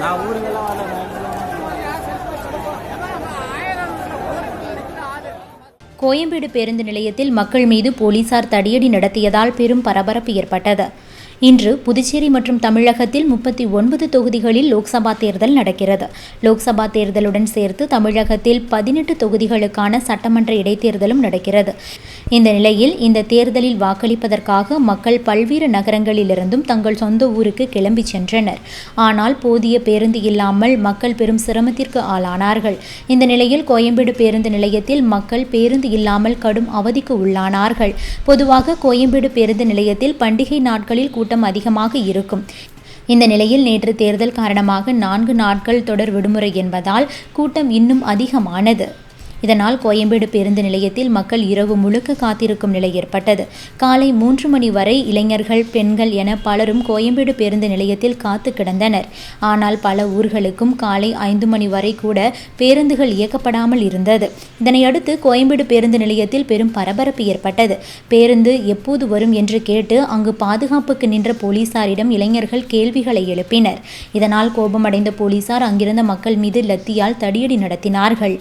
நான் ஊருக்கெல்லாம் வரல. கோயம்பேடு பேருந்து நிலையத்தில் மக்கள் மீது போலீசார் தடியடி நடத்தியதால் பெரும் பரபரப்பு ஏற்பட்டது. இன்று புதுச்சேரி மற்றும் தமிழகத்தில் முப்பத்தி ஒன்பது தொகுதிகளில் லோக்சபா தேர்தல் நடக்கிறது. லோக்சபா தேர்தலுடன் சேர்த்து தமிழகத்தில் பதினெட்டு தொகுதிகளுக்கான சட்டமன்ற இடைத்தேர்தலும் நடக்கிறது. இந்த நிலையில் இந்த தேர்தலில் வாக்களிப்பதற்காக மக்கள் பல்வேறு நகரங்களிலிருந்தும் தங்கள் சொந்த ஊருக்கு கிளம்பி சென்றனர். ஆனால் போதிய பேருந்து இல்லாமல் மக்கள் பெரும் சிரமத்திற்கு ஆளானார்கள். இந்த நிலையில் கோயம்பேடு பேருந்து நிலையத்தில் மக்கள் பேருந்து இல்லாமல் கடும் அவதிக்கு உள்ளானார்கள். பொதுவாக கோயம்பேடு பேருந்து நிலையத்தில் பண்டிகை நாட்களில் கூட்டம் அதிகமாக இருக்கும். இந்த நிலையில் நேற்று தேர்தல் காரணமாக நான்கு நாட்கள் தொடர் விடுமுறை என்பதால் கூட்டம் இன்னும் அதிகமானது. இதனால் கோயம்பேடு பேருந்து நிலையத்தில் மக்கள் இரவு முழுக்க காத்திருக்கும் நிலை ஏற்பட்டது. காலை மூன்று மணி வரை இளைஞர்கள் பெண்கள் என பலரும் கோயம்பேடு பேருந்து நிலையத்தில் காத்து கிடந்தனர். ஆனால் பல ஊர்களுக்கும் காலை ஐந்து மணி வரை கூட பேருந்துகள் இயக்கப்படாமல் இருந்தது. இதனையடுத்து கோயம்பேடு பேருந்து நிலையத்தில் பெரும் பரபரப்பு ஏற்பட்டது. பேருந்து எப்போது வரும் என்று கேட்டு அங்கு பாதுகாப்புக்கு நின்ற போலீசாரிடம் இளைஞர்கள் கேள்விகளை எழுப்பினர். இதனால் கோபமடைந்த போலீசார் அங்கிருந்த மக்கள் மீது லத்தியால் தடியடி நடத்தினார்கள்.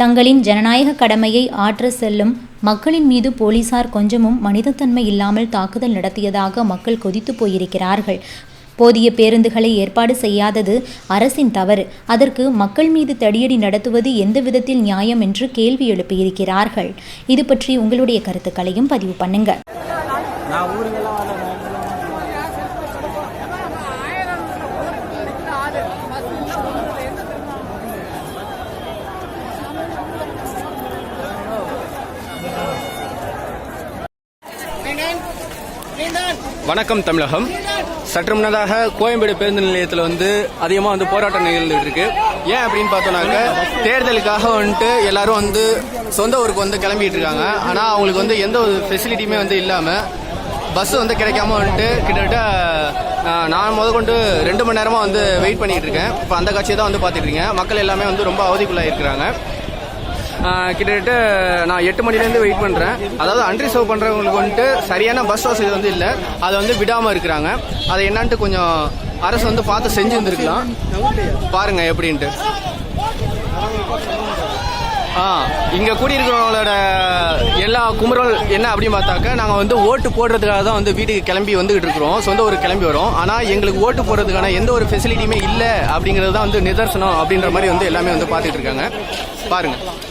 தங்களின் ஜனநாயக கடமையை ஆற்ற செல்லும் மக்களின் மீது போலீசார் கொஞ்சமும் மனிதத்தன்மை இல்லாமல் தாக்குதல் நடத்தியதாக மக்கள் கொதித்து போயிருக்கிறார்கள். போதிய பேருந்துகளை ஏற்பாடு செய்யாதது அரசின் தவறு. அதற்கு மக்கள் மீது தடியடி நடத்துவது எந்த விதத்தில் நியாயம் என்று கேள்வி எழுப்பியிருக்கிறார்கள். இது பற்றி உங்களுடைய கருத்துக்களையும் பதிவு பண்ணுங்க நான் ஊருக்கெல்லாம் வரல வணக்கம் தமிழகம். சற்று முன்னதாக கோயம்பேடு பேருந்து நிலையத்தில் வந்து அதிகமாக வந்து போராட்டம் நிகழ்ந்துட்டு இருக்கு. ஏன் அப்படின்னு பார்த்தோம்னாக்க தேர்தலுக்காக வந்துட்டு எல்லாரும் வந்து சொந்த ஊருக்கு வந்து கிளம்பிட்டு இருக்காங்க. ஆனால் அவங்களுக்கு வந்து எந்த ஒரு ஃபெசிலிட்டியுமே வந்து இல்லாமல் பஸ் வந்து கிடைக்காம வந்துட்டு கிட்டத்தட்ட நான் முத கொண்டு ரெண்டு மணி நேரமாக வந்து வெயிட் பண்ணிட்டு இருக்கேன். இப்போ அந்த காட்சியை தான் வந்து பார்த்துட்டு இருக்கேன். மக்கள் எல்லாமே வந்து ரொம்ப அவதிக்குள்ளாக இருக்கிறாங்க கிட்டத்தட்ட நான் எட்டு மணிலேருந்து வெயிட் பண்ணுறேன் அதாவது அன்ரிசர்வ் பண்ணுறவங்களுக்கு வந்துட்டு சரியான பஸ் வசதி வந்து இல்லை. அதை வந்து விடாமல் இருக்கிறாங்க. அதை என்னான்ட்டு கொஞ்சம் அரசு வந்து பார்த்து செஞ்சு இருந்திருக்கலாம். பாருங்கள் எப்படின்ட்டு. ஆ இங்கே கூடியிருக்கிறவங்களோட எல்லா குமரல் என்ன அப்படின்னு பார்த்தாக்க நாங்கள் வந்து ஓட்டு போடுறதுக்காக தான் வந்து வீட்டுக்கு கிளம்பி வந்துகிட்டு இருக்கிறோம். சொந்த ஊருக்கு கிளம்பி வரோம். ஆனால் எங்களுக்கு ஓட்டு போடுறதுக்கான எந்த ஒரு ஃபெசிலிட்டியுமே இல்லை அப்படிங்கிறது தான் வந்து நிதர்சனம் அப்படின்ற மாதிரி வந்து எல்லாமே வந்து பார்த்துட்டு இருக்காங்க. பாருங்கள்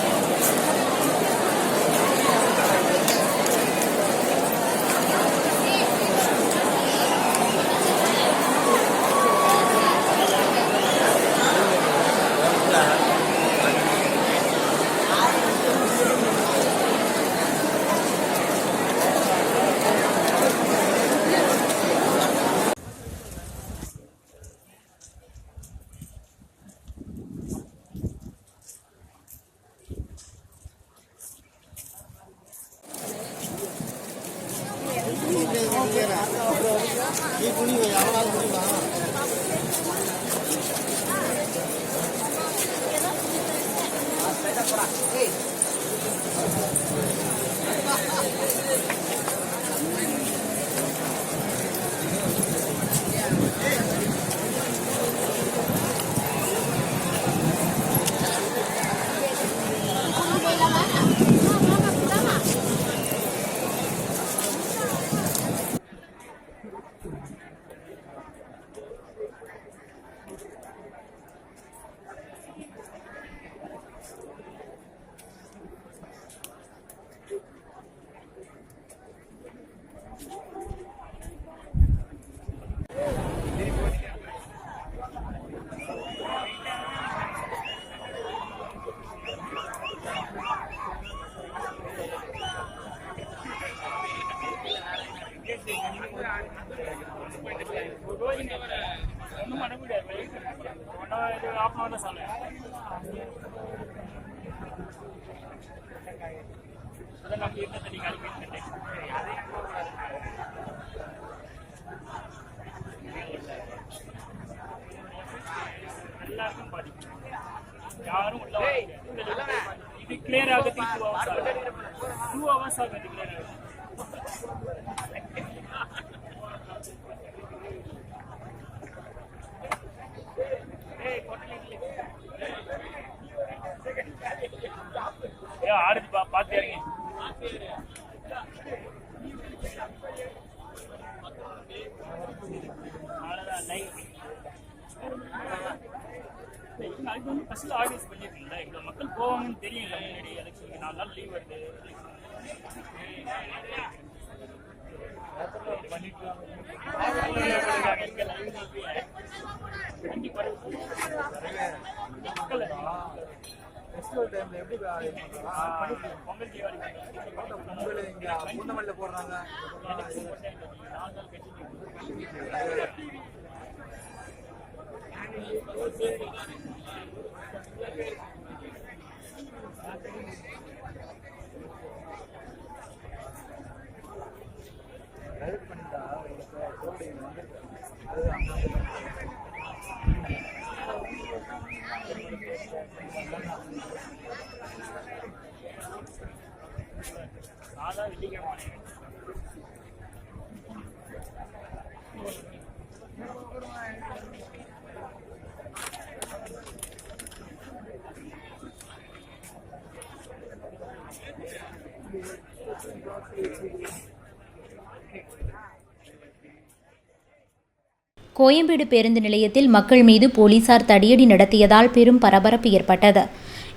Hey. எல்லாருக்கும் பாதிக்கும் யாரும் உள்ள வர முடியாது. இது கிளியர் ஆகுது டூ ஹவர்ஸ் ஆகுது. டூ ஹவர்ஸ் ஆகுது கிளியர் ஆகுது பார்த்து இறங்கி அவ்வளோதான் வந்து ஃபர்ஸ்ட் ஆர்கனைஸ் பண்ணிருக்கீங்களா? இவ்வளோ மக்கள் போவாங்கன்னு தெரியுங்க முன்னாடி எலெக்ஷனுக்கு நாலு நாள் லீவ் வருது. மக்கள் ஃபெஸ்டிவல் டைம்ல எப்படி பொங்கல் தீபாவளி பொங்கல் இங்க பூந்தமல்ல போடுறாங்க. பண்ணிட்டா உங்களுக்கு கோல்டு அது கோயம்பேடு பேருந்து நிலையத்தில் மக்கள் மீது போலீசார் தடியடி நடத்தியதால் பெரும் பரபரப்பு ஏற்பட்டது.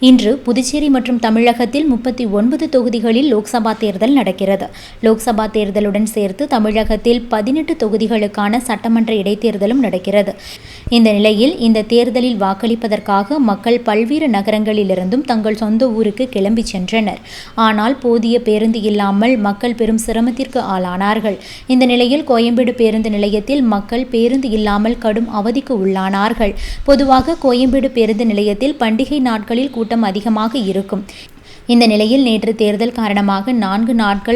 இன்று புதுச்சேரி மற்றும் தமிழகத்தில் முப்பத்தி ஒன்பது தொகுதிகளில் லோக்சபா தேர்தல் நடக்கிறது. லோக்சபா தேர்தலுடன் சேர்த்து தமிழகத்தில் பதினெட்டு தொகுதிகளுக்கான சட்டமன்ற இடைத்தேர்தலும் நடக்கிறது. இந்த நிலையில் இந்த தேர்தலில் வாக்களிப்பதற்காக மக்கள் பல்வேறு நகரங்களிலிருந்தும் தங்கள் சொந்த ஊருக்கு கிளம்பிச் சென்றனர். ஆனால் போதிய பேருந்து இல்லாமல் மக்கள் பெரும் சிரமத்திற்கு ஆளானார்கள். இந்த நிலையில் கோயம்பேடு பேருந்து நிலையத்தில் மக்கள் பேருந்து இல்லாமல் கடும் அவதிக்கு உள்ளானார்கள். பொதுவாக கோயம்பேடு பேருந்து நிலையத்தில் பண்டிகை நாட்களில் கூட்டம் அதிகமாக இருக்கும். இந்த நிலையில் நேற்று தேர்தல் காரணமாக நான்கு நாட்கள்